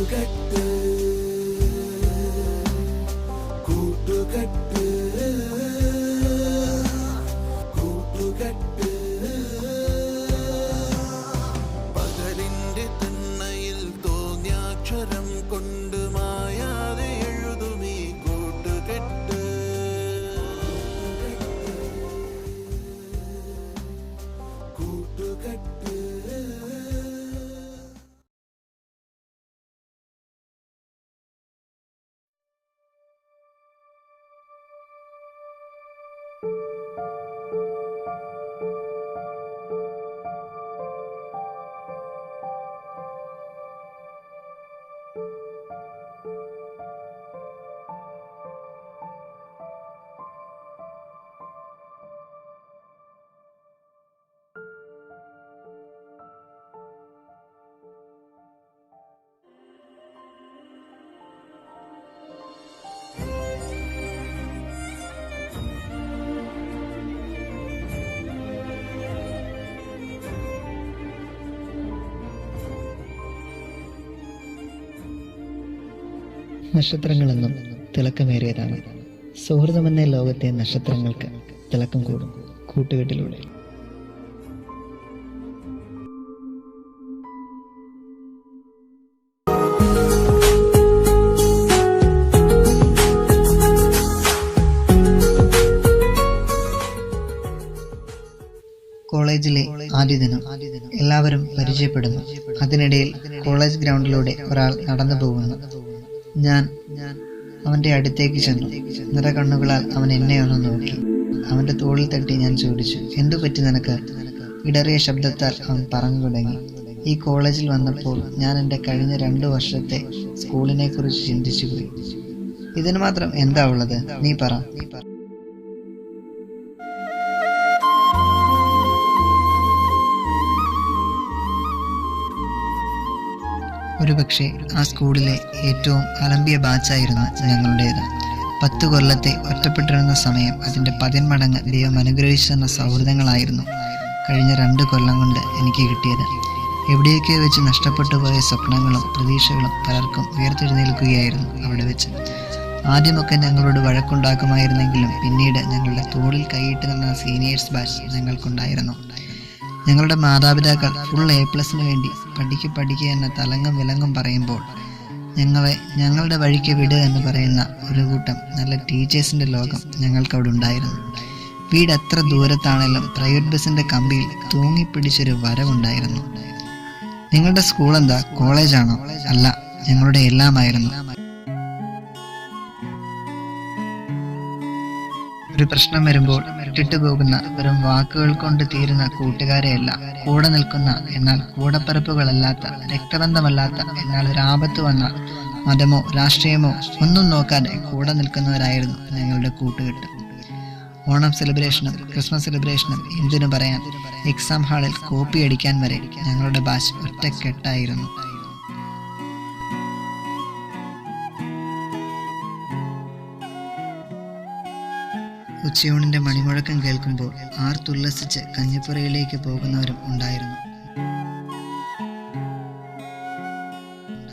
കൂട്ടുകെട്ട് you നക്ഷത്രങ്ങളെന്നും തിളക്കമേറിയതാണ്. സൗഹൃദമെന്ന ലോകത്തെ നക്ഷത്രങ്ങൾക്ക് തിളക്കം കൂടും കൂട്ടുകെട്ടിലൂടെ. കോളേജിലെ ആദ്യ ദിനം എല്ലാവരും പരിചയപ്പെടുന്നു. അതിനിടയിൽ കോളേജ് ഗ്രൗണ്ടിലൂടെ ഒരാൾ നടന്നു പോകുന്നു. ഞാൻ ഞാൻ അവന്റെ അടുത്തേക്ക് ചെന്നു. നിറകണ്ണുകളാൽ അവൻ എന്നെ ഒന്ന് നോക്കി. അവന്റെ തോളിൽ തട്ടി ഞാൻ ചോദിച്ചു എന്തു പറ്റി നിനക്ക്? ഇടറിയ ശബ്ദത്താൽ അവൻ പറഞ്ഞു തുടങ്ങി. ഈ കോളേജിൽ വന്നപ്പോൾ ഞാൻ എന്റെ കഴിഞ്ഞ രണ്ടു വർഷത്തെ സ്കൂളിനെ കുറിച്ച് ചിന്തിച്ചു പോയി. ഇതിന് മാത്രം എന്താ ഉള്ളത്? നീ പറ നീ പറ. ഒരുപക്ഷെ ആ സ്കൂളിലെ ഏറ്റവും അലമ്പിയ ബാച്ചായിരുന്നു ഞങ്ങളുടേത്. പത്തു കൊല്ലത്തെ ഒറ്റപ്പെട്ടിരുന്ന സമയം അതിന്റെ പതിന്മടങ്ങ് ദൈവം അനുഗ്രഹിച്ചു തന്ന സൗഹൃദങ്ങളായിരുന്നു കഴിഞ്ഞ രണ്ട് കൊല്ലം കൊണ്ട് എനിക്ക് കിട്ടിയത്. എവിടെയൊക്കെ വെച്ച് നഷ്ടപ്പെട്ടു പോയ സ്വപ്നങ്ങളും പ്രതീക്ഷകളും പലർക്കും ഉയർത്തെഴുന്നേൽക്കുകയായിരുന്നു അവിടെ വെച്ച്. ആദ്യമൊക്കെ ഞങ്ങളോട് വഴക്കുണ്ടാക്കുമായിരുന്നെങ്കിലും പിന്നീട് ഞങ്ങളുടെ തോളിൽ കൈയിട്ട് നിന്ന സീനിയേഴ്സ് ബാച്ച് ഞങ്ങൾക്കുണ്ടായിരുന്നു. ഞങ്ങളുടെ മാതാപിതാക്കൾ ഫുൾ എ പ്ലസിന് വേണ്ടി പഠിക്ക് പഠിക്കുക എന്ന തലങ്ങും വിലങ്ങും പറയുമ്പോൾ ഞങ്ങളെ ഞങ്ങളുടെ വഴിക്ക് വിട് എന്ന് പറയുന്ന ഒരു കൂട്ടം നല്ല ടീച്ചേഴ്സിന്റെ ലോകം ഞങ്ങൾക്കവിടെ ഉണ്ടായിരുന്നു. വീട് എത്ര ദൂരത്താണെങ്കിലും പ്രൈവറ്റ് ബസ്സിന്റെ കമ്പിയിൽ തൂങ്ങിപ്പിടിച്ചൊരു വരവുണ്ടായിരുന്നു. നിങ്ങളുടെ സ്കൂൾ എന്താ? കോളേജാണോ അല്ല ഞങ്ങളുടെ എല്ലാമായിരുന്നു. ഒരു പ്രശ്നം വരുമ്പോൾ ഇട്ടിട്ട് പോകുന്ന വെറും വാക്കുകൾ കൊണ്ട് തീരുന്ന കൂട്ടുകാരെയല്ല കൂടെ നിൽക്കുന്ന എന്നാൽ കൂടപ്പറപ്പുകളല്ലാത്ത രക്തബന്ധമല്ലാത്ത എന്നാൽ ഒരു ആപത്ത് വന്ന മതമോ രാഷ്ട്രീയമോ ഒന്നും നോക്കാതെ കൂടെ നിൽക്കുന്നവരായിരുന്നു ഞങ്ങളുടെ കൂട്ടുകെട്ട്. ഓണം സെലിബ്രേഷനും ക്രിസ്മസ് സെലിബ്രേഷനും എന്തിനു പറയാൻ എക്സാം ഹാളിൽ കോപ്പി അടിക്കാൻ വരെ ഞങ്ങളുടെ ബാച്ച് ഒറ്റക്കെട്ടായിരുന്നു. ഉച്ചയൂണിന്റെ മണിമുഴക്കം കേൾക്കുമ്പോൾ ആർ ആർത്തുല്ലസിച്ച് കഞ്ഞിപ്പുറയിലേക്ക് പോകുന്നവരും ഉണ്ടായിരുന്നു.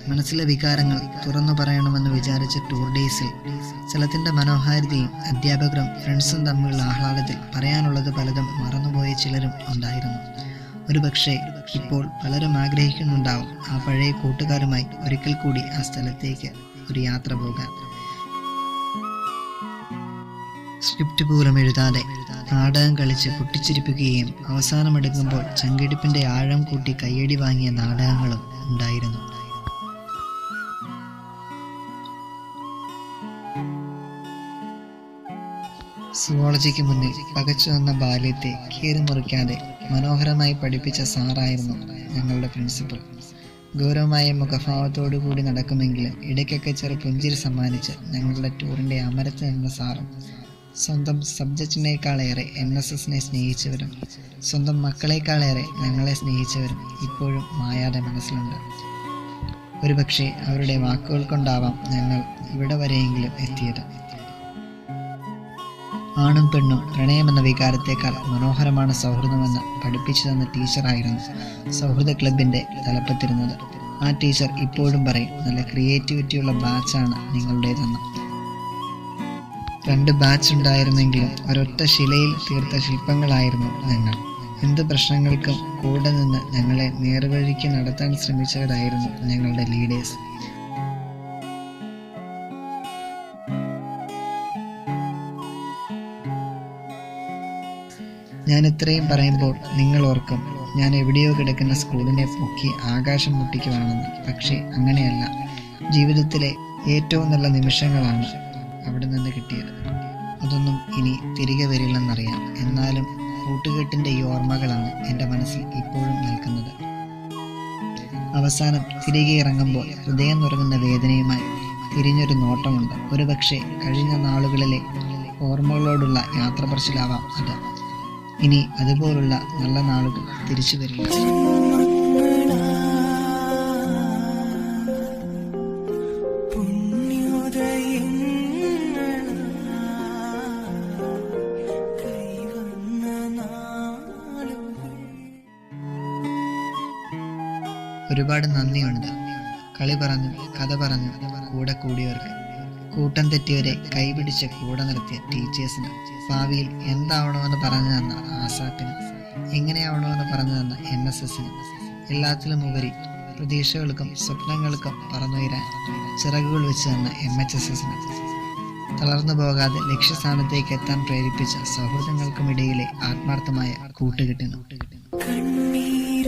മനസ്സിലെ വികാരങ്ങൾ തുറന്നു പറയണമെന്ന് വിചാരിച്ച ടൂർ ഡേയ്സിൽ സ്ഥലത്തിന്റെ മനോഹാരിതയും അധ്യാപകരും ഫ്രണ്ട്സും തമ്മിലുള്ള ആഹ്ലാദത്തിൽ പറയാനുള്ളത് പലതും മറന്നുപോയ ചിലരും ഉണ്ടായിരുന്നു. ഒരുപക്ഷെ ഇപ്പോൾ പലരും ആഗ്രഹിക്കുന്നുണ്ടാവും ആ പഴയ കൂട്ടുകാരുമായി ഒരിക്കൽ കൂടി ആ സ്ഥലത്തേക്ക് ഒരു യാത്ര പോകാൻ. സ്ക്രിപ്റ്റ് പോലും എഴുതാതെ നാടകം കളിച്ച് പൊട്ടിച്ചിരിപ്പിക്കുകയും അവസാനമെടുക്കുമ്പോൾ ചങ്കിടിപ്പിന്റെ ആഴം കൂട്ടി കയ്യടി വാങ്ങിയ നാടകങ്ങളും ഉണ്ടായിരുന്നു. സുവോളജിക്ക് മുന്നിൽ പകച്ചു വന്ന ബാല്യത്തെ കീറിമുറിക്കാതെ മനോഹരമായി പഠിപ്പിച്ച സാറായിരുന്നു ഞങ്ങളുടെ പ്രിൻസിപ്പൽ. ഗൗരവമായ മുഖഭാവത്തോടു കൂടി നടക്കുമെങ്കിലും ഇടയ്ക്കൊക്കെ ചെറു പുഞ്ചിരി സമ്മാനിച്ച് ഞങ്ങളുടെ ടൂറിന്റെ അമരത്ത് നിന്ന സാറും സ്വന്തം സബ്ജക്റ്റിനേക്കാളേറെ എൻ എസ് എസിനെ സ്നേഹിച്ചവരും സ്വന്തം മക്കളെക്കാളേറെ ഞങ്ങളെ സ്നേഹിച്ചവരും ഇപ്പോഴും മായാതെ മനസ്സിലുണ്ട്. ഒരുപക്ഷെ അവരുടെ വാക്കുകൾ കൊണ്ടാവാം ഞങ്ങൾ ഇവിടെ വരെയെങ്കിലും എത്തിയത്. ആണും പെണ്ണും പ്രണയമെന്ന വികാരത്തേക്കാൾ മനോഹരമാണ് സൗഹൃദമെന്ന് പഠിപ്പിച്ചു തന്ന ടീച്ചറായിരുന്നു സൗഹൃദ ക്ലബിന്റെ തലപ്പത്തിരുന്നത്. ആ ടീച്ചർ ഇപ്പോഴും പറയും നല്ല ക്രിയേറ്റിവിറ്റിയുള്ള ബാച്ചാണ് നിങ്ങളുടേതെന്ന്. രണ്ട് ബാച്ച് ഉണ്ടായിരുന്നെങ്കിലും ഒരൊറ്റ ശിലയിൽ തീർത്ത ശില്പങ്ങളായിരുന്നു ഞങ്ങൾ. എന്ത് പ്രശ്നങ്ങൾക്കും കൂടെ നിന്ന് ഞങ്ങളെ നേർവഴിക്ക് നടത്താൻ ശ്രമിച്ചവരായിരുന്നു ഞങ്ങളുടെ ലീഡേഴ്സ് ഞാൻ ഇത്രയും പറയുമ്പോൾ നിങ്ങൾ ഓർക്കും ഞാൻ എവിടെയോ കിടക്കുന്ന സ്കൂളിനെ പൊക്കി ആകാശം മുട്ടിക്കുവാണെന്ന്. പക്ഷേ അങ്ങനെയല്ല. ജീവിതത്തിലെ ഏറ്റവും നല്ല നിമിഷങ്ങളാണ് അവിടെ നിന്ന് കിട്ടിയത്. അതൊന്നും ഇനി തിരികെ വരില്ലെന്നറിയാം. എന്നാലും കൂട്ടുകെട്ടിന്റെ ഈ ഓർമ്മകളാണ് എന്റെ മനസ്സിൽ ഇപ്പോഴും നിൽക്കുന്നത്. അവസാനം തിരികെ ഇറങ്ങുമ്പോൾ ഹൃദയം നുറങ്ങുന്ന വേദനയുമായി തിരിഞ്ഞൊരു നോട്ടമുണ്ട്. ഒരുപക്ഷെ കഴിഞ്ഞ നാളുകളിലെ ഓർമ്മകളോടുള്ള യാത്ര പറച്ചിലാവാം അത്. ഇനി അതുപോലുള്ള നല്ല നാളുകൾ തിരിച്ചു വരില്ല. ഒരുപാട് നന്ദിയുണ്ട്. കളി പറഞ്ഞു കഥ പറഞ്ഞു കൂടെ കൂടിയവർക്ക്. കൂട്ടം തെറ്റിയവരെ കൈപിടിച്ച് കൂടെ നിർത്തിയ ടീച്ചേഴ്സിന് ഭാവിയിൽ എന്താവണമെന്ന് പറഞ്ഞു തന്ന ആസാപ്പിന് എങ്ങനെയാവണമെന്ന് പറഞ്ഞു തന്ന എൻ എസ് എസിന് എല്ലാത്തിലും ഉപരി പ്രതീക്ഷകൾക്കും സ്വപ്നങ്ങൾക്കും പറന്നുയരാൻ ചിറകുകൾ വെച്ച് തന്ന എം എച്ച് എസ് എസിന് തളർന്നു പോകാതെ ലക്ഷ്യസ്ഥാനത്തേക്ക് എത്താൻ പ്രേരിപ്പിച്ച സൗഹൃദങ്ങൾക്കുമിടയിലെ ആത്മാർത്ഥമായ കൂട്ടുകെട്ടിന്. കണ്ണീർ